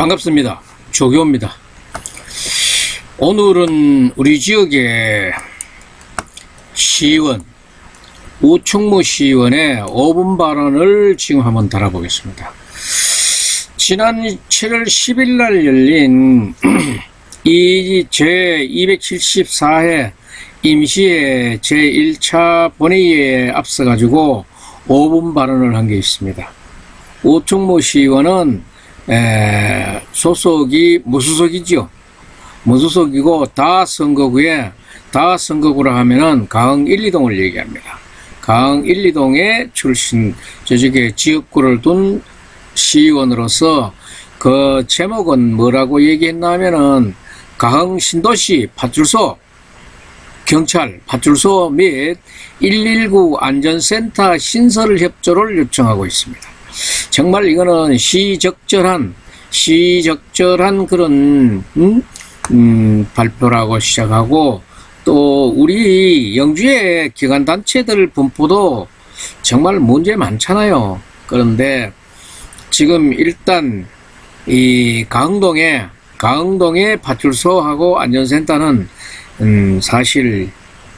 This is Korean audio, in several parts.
반갑습니다. 조교입니다. 오늘은 우리 지역의 시의원, 우충무 시의원의 5분 발언을 지금 한번 달아보겠습니다. 지난 7월 10일 날 열린 이 제274회 임시의 제1차 본회의에 앞서가지고 5분 발언을 한 게 있습니다. 우충무 시의원은 에, 소속이 무소속이지요. 무소속이고 다 선거구에 다 선거구라 하면은 가흥 1, 2동을 얘기합니다. 가흥 1, 2동의 출신 저쪽에 지역구를 둔 시의원으로서 그 제목은 뭐라고 얘기했나 하면은 가흥 신도시 파출소 경찰 파출소 및 119 안전센터 신설 협조를 요청하고 있습니다. 정말 이거는 시적절한 시적절한 그런 음, 음, 발표라고 시작하고 또 우리 영주의 기관 단체들 분포도 정말 문제 많잖아요. 그런데 지금 일단 이 강동에 강동의 파출소하고 안전센터는 음, 사실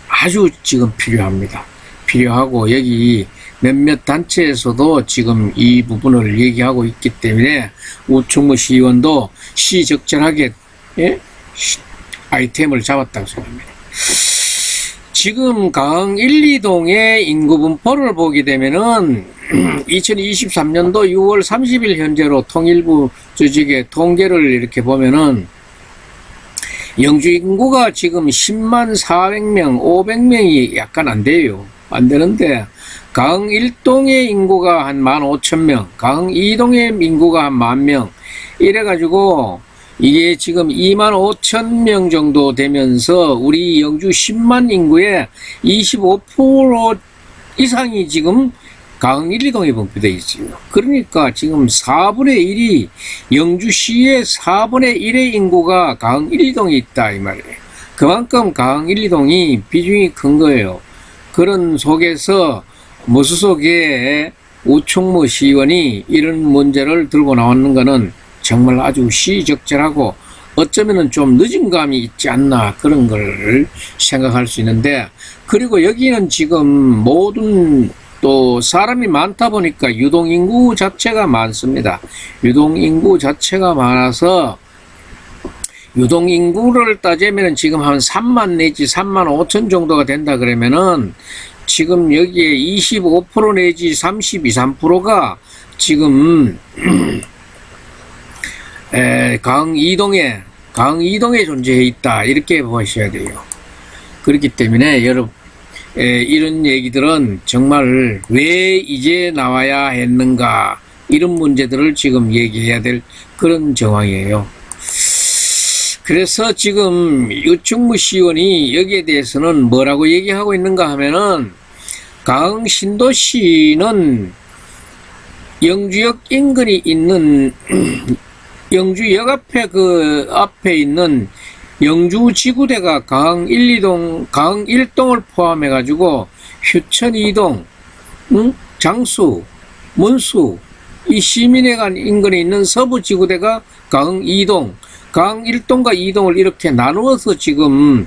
아주 지금 필요합니다. 필요하고 여기 몇몇 단체에서도 지금 이 부분을 얘기하고 있기 때문에 우충무 시의원도 시적절하게 예? 시- 아이템을 잡았다고 생각합니다. 지금 강 1, 2동의 인구 분포를 보게 되면은 2023년도 6월 30일 현재로 통일부 조직의 통계를 이렇게 보면은 영주 인구가 지금 10만 400명, 500명이 약간 안 돼요. 안 되는데 강 1동의 인구가 한 15,000명, 강 2동의 인구가 한 만명 이래가지고 이게 지금 2만 5천 명 정도 되면서 우리 영주 10만 인구의 25% 이상이 지금 강 1, 2동에 분포되어 있어요. 그러니까 지금 4분의 1이 영주시의 4분의 1의 인구가 강 1, 2동에 있다 이 말이에요. 그만큼 강 1, 2동이 비중이 큰 거예요. 그런 속에서 무소속의 우충무 시의원이 이런 문제를 들고 나왔는 것은 정말 아주 시적절하고 어쩌면은 좀 늦은 감이 있지 않나 그런 걸 생각할 수 있는데 그리고 여기는 지금 모든 또 사람이 많다 보니까 유동 인구 자체가 많습니다. 유동 인구 자체가 많아서 유동 인구를 따지면 지금 한 3만 내지 3만 5천 정도가 된다 그러면은 지금 여기에 25% 내지 32, 3%가 지금 에, 강 이동에 강 이동에 존재해 있다 이렇게 보셔야 돼요. 그렇기 때문에 여러분 에, 이런 얘기들은 정말 왜 이제 나와야 했는가 이런 문제들을 지금 얘기해야 될 그런 정황이에요. 그래서 지금 유충무 시의원이 여기에 대해서는 뭐라고 얘기하고 있는가 하면은 가흥 신도시는 영주역 인근이 있는 영주역 앞에 그 앞에 있는 영주 지구대가 가흥 1, 2동, 가흥 1동을 포함해 가지고 휴천 2동, 응? 장수, 문수, 이 시민회관 인근에 있는 서부 지구대가 가흥 2동, 가흥 1동과 2동을 이렇게 나누어서 지금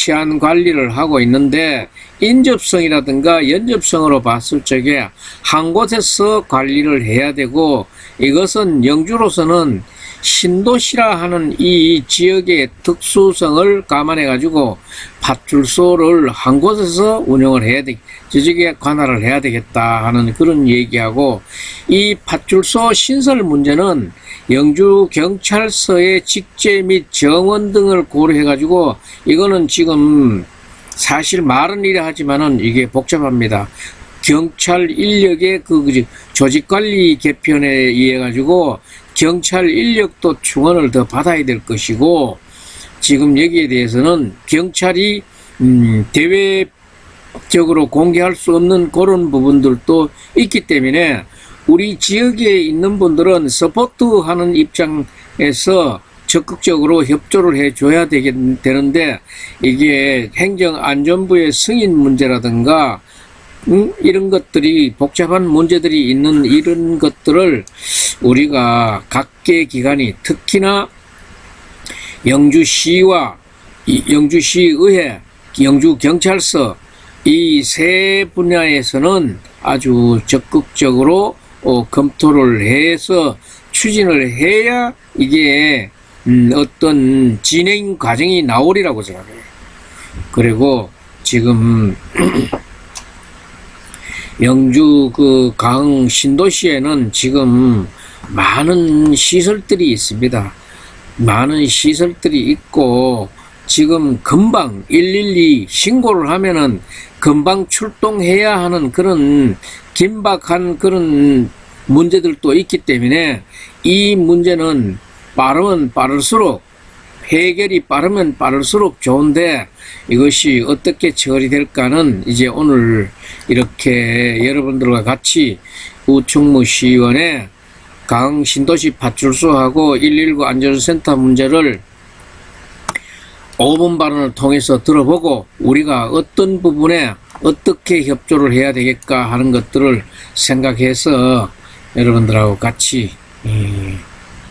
치안 관리를 하고 있는데 인접성이라든가 연접성으로 봤을 적에 한 곳에서 관리를 해야 되고 이것은 영주로서는 신도시라 하는 이 지역의 특수성을 감안해 가지고 파출소를 한 곳에서 운영을 해야 돼 저쪽에 관할을 해야 되겠다 하는 그런 얘기하고 이 파출소 신설 문제는 영주 경찰서의 직제 및 정원 등을 고려해 가지고 이거는 지금 사실 말은 이래 하지만은 이게 복잡합니다. 경찰 인력의 그 그지 조직 관리 개편에 의해 가지고 경찰 인력도 충원을 더 받아야 될 것이고 지금 여기에 대해서는 경찰이 음, 대외적으로 공개할 수 없는 그런 부분들도 있기 때문에 우리 지역에 있는 분들은 서포트하는 입장에서 적극적으로 협조를 해줘야 되는데 이게 행정안전부의 승인 문제라든가 음, 이런 것들이 복잡한 문제들이 있는 이런 것들을 우리가 각계 기관이 특히나 영주시와 이 영주시의회, 영주경찰서 이 세 분야에서는 아주 적극적으로 어, 검토를 해서 추진을 해야 이게 음, 어떤 진행 과정이 나오리라고 생각해요. 그리고 지금 영주 그 강 신도시에는 지금 많은 시설들이 있습니다. 많은 시설들이 있고 지금 금방 112 신고를 하면은 금방 출동해야 하는 그런 긴박한 그런 문제들도 있기 때문에 이 문제는 빠르면 빠를수록 해결이 빠르면 빠를수록 좋은데 이것이 어떻게 처리될까는 이제 오늘 이렇게 여러분들과 같이 우충무 시의원의 강 신도시 파출소하고 119 안전센터 문제를 5분 발언을 통해서 들어보고 우리가 어떤 부분에 어떻게 협조를 해야 되겠까 하는 것들을 생각해서 여러분들하고 같이 이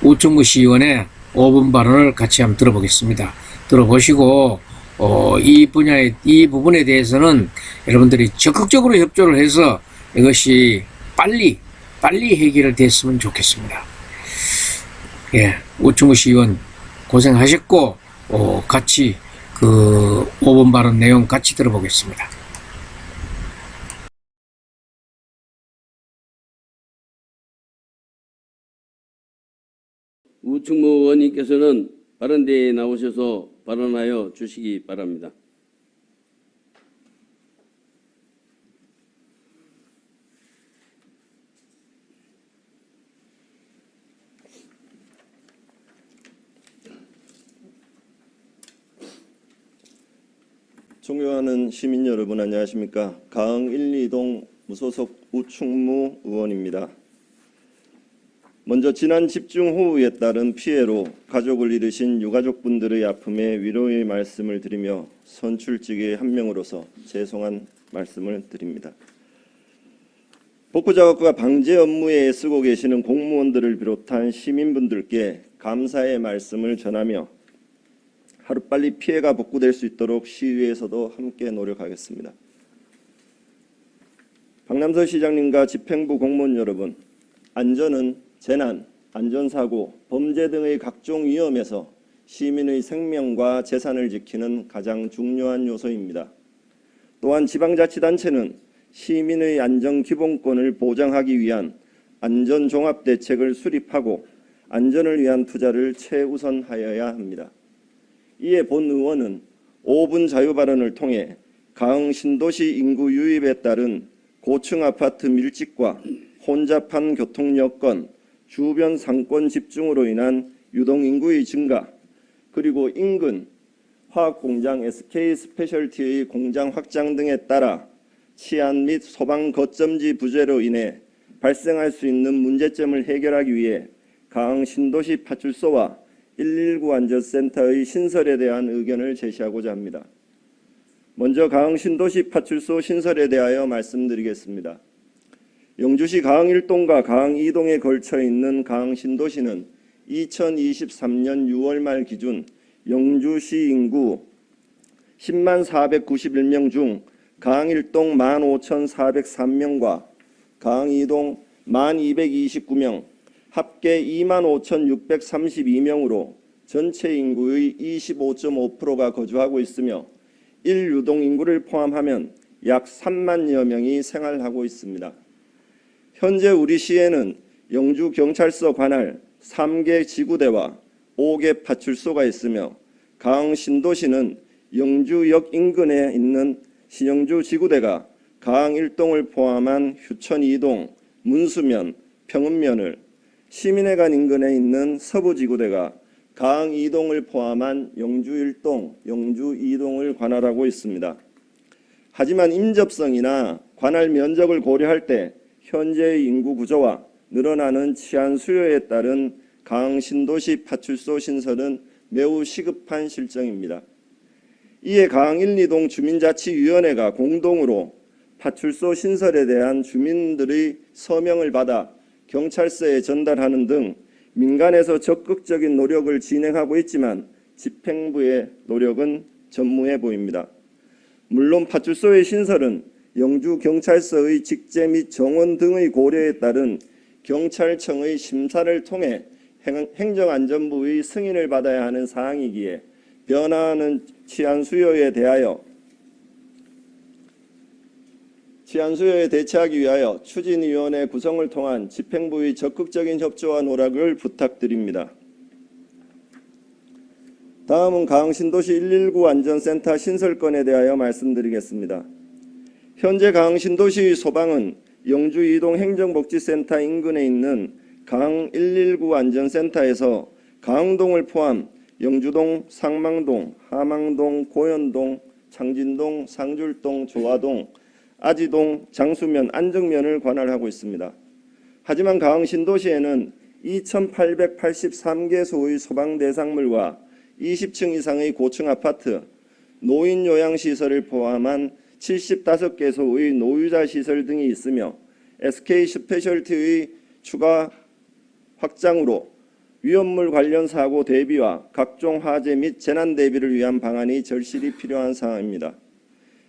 우충무 시의원의 5분 발언을 같이 한번 들어보겠습니다. 들어보시고 어, 이 분야에 이 부분에 대해서는 여러분들이 적극적으로 협조를 해서 이것이 빨리 빨리 해결을 됐으면 좋겠습니다. 예, 우충무 시의원 고생하셨고 어, 같이 그 5분 발언 내용 같이 들어보겠습니다. 우충무 의원님께서는 발언대에 나오셔서 발언하여 주시기 바랍니다. 존경하는 시민 여러분 안녕하십니까? 가흥 1, 2동 무소속 우충무 의원입니다. 먼저 지난 집중 호우에 따른 피해로 가족을 잃으신 유가족분들의 아픔에 위로의 말씀을 드리며 선출직의 한 명으로서 죄송한 말씀을 드립니다. 복구 작업과 방제 업무에 애쓰고 계시는 공무원들을 비롯한 시민분들께 감사의 말씀을 전하며 하루빨리 피해가 복구될 수 있도록 시의회에서도 함께 노력하겠습니다. 박남서 시장님과 집행부 공무원 여러분, 안전은 재난, 안전사고, 범죄 등의 각종 위험에서 시민의 생명과 재산을 지키는 가장 중요한 요소입니다. 또한 지방자치단체는 시민의 안전 기본권을 보장하기 위한 안전 종합 대책을 수립하고 안전을 위한 투자를 최우선하여야 합니다. 이에 본 의원은 5분 자유 발언을 통해 가흥 신도시 인구 유입에 따른 고층 아파트 밀집과 혼잡한 교통 여건, 주변 상권 집중으로 인한 유동 인구의 증가, 그리고 인근 화학 공장 SK 스페셜티의 공장 확장 등에 따라 치안 및 소방 거점지 부재로 인해 발생할 수 있는 문제점을 해결하기 위해 가흥 신도시 파출소와 119 안전센터의 신설에 대한 의견을 제시하고자 합니다. 먼저 가흥 신도시 파출소 신설에 대하여 말씀드리겠습니다. 영주시 가흥 1동과 가흥 2동에 걸쳐 있는 가흥 신도시는 2023년 6월 말 기준 영주시 인구 10만 491명 중 1동 15,403명과 가흥 2동 1,229명 합계 25,632명으로 전체 인구의 25.5%가 거주하고 있으며 1유동 인구를 포함하면 약 3만여 명이 생활하고 있습니다. 현재 우리 시에는 영주 경찰서 관할 3개 지구대와 5개 파출소가 있으며 가흥 신도시는 영주역 인근에 있는 신영주 지구대가 가흥 1동을 포함한 휴천 2동, 문수면, 평읍면을 시민회관 인근에 있는 서부 지구대가 가흥 2동을 포함한 영주 1동, 영주 2동을 관할하고 있습니다. 하지만 임접성이나 관할 면적을 고려할 때 현재의 인구 구조와 늘어나는 치안 수요에 따른 가흥 신도시 파출소 신설은 매우 시급한 실정입니다. 이에 가흥 1, 2동 주민자치위원회가 공동으로 파출소 신설에 대한 주민들의 서명을 받아 경찰서에 전달하는 등 민간에서 적극적인 노력을 진행하고 있지만 집행부의 노력은 전무해 보입니다. 물론 파출소의 신설은 영주 경찰서의 직제 및 정원 등의 고려에 따른 경찰청의 심사를 통해 행- 행정안전부의 승인을 받아야 하는 사항이기에 변화하는 치안 수요에 대하여 치안 수요에 대처하기 위하여 추진위원회 구성을 통한 집행부의 적극적인 협조와 노력을 부탁드립니다. 다음은 강신도시 119 안전센터 신설건에 대하여 말씀드리겠습니다. 현재 강신도시 소방은 영주 이동 행정복지센터 인근에 있는 강 119 안전센터에서 강동을 포함 영주동, 상망동, 하망동, 고현동, 창진동, 상줄동, 조화동, 아지동, 장수면, 안정면을 관할하고 있습니다. 하지만 강신도시에는 2,883개소의 소방 대상물과 20층 이상의 고층 아파트, 노인 요양 시설을 포함한 75개소의 노유자 시설 등이 있으며 SK 스페셜티의 추가 확장으로 위험물 관련 사고 대비와 각종 화재 및 재난 대비를 위한 방안이 절실히 필요한 상황입니다.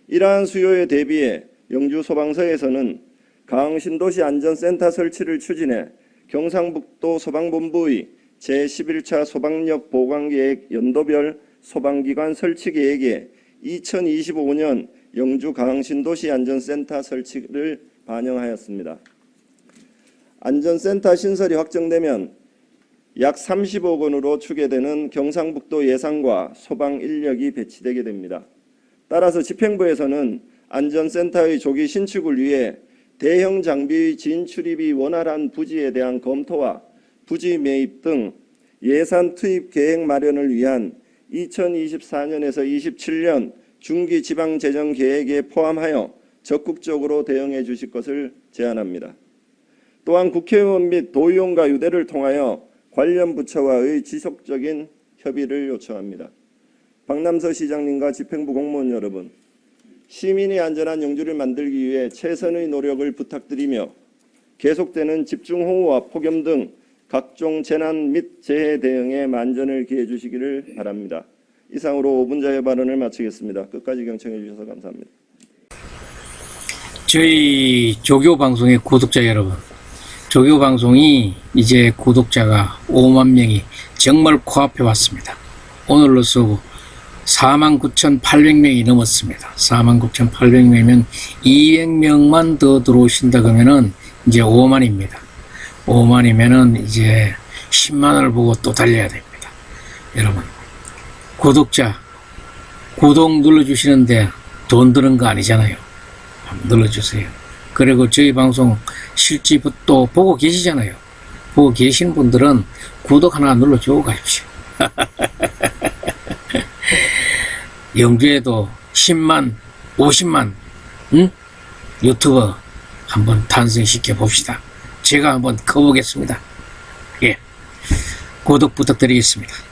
이러한 수요에 대비해 영주 소방서에서는 강 신도시 안전센터 설치를 추진해 경상북도 소방본부의 제11차 소방력 보강계획 연도별 소방기관 설치 계획에 2025년 영주 강신도시 안전센터 설치를 반영하였습니다. 안전센터 신설이 확정되면 약 30억 원으로 추계되는 경상북도 예산과 소방 인력이 배치되게 됩니다. 따라서 집행부에서는 안전센터의 조기 신축을 위해 대형 장비 진출입이 원활한 부지에 대한 검토와 부지 매입 등 예산 투입 계획 마련을 위한 2024년에서 27년 중기 지방 재정 계획에 포함하여 적극적으로 대응해 주실 것을 제안합니다. 또한 국회의원 및 도의원과 유대를 통하여 관련 부처와의 지속적인 협의를 요청합니다. 박남서 시장님과 집행부 공무원 여러분, 시민이 안전한 영주를 만들기 위해 최선의 노력을 부탁드리며 계속되는 집중호우와 폭염 등 각종 재난 및 재해 대응에 만전을 기해 주시기를 바랍니다. 이상으로 5분 자유 발언을 마치겠습니다. 끝까지 경청해 주셔서 감사합니다. 저희 조교 방송의 구독자 여러분, 조교 방송이 이제 구독자가 5만 명이 정말 코앞에 왔습니다. 오늘로서 49,800명이 넘었습니다. 49,800명이면 200명만 더 들어오신다 그러면은 이제 5만입니다. 5만이면은 이제 10만을 보고 또 달려야 됩니다. 여러분, 구독자, 구독 눌러주시는데 돈 드는 거 아니잖아요. 눌러주세요. 그리고 저희 방송 또 보고 계시잖아요. 보고 계신 분들은 구독 하나 눌러주고 가십시오. 영주에도 10만, 50만, 응? 유튜버 한번 탄생시켜 봅시다. 제가 한번 커보겠습니다. 예. 구독 부탁드리겠습니다.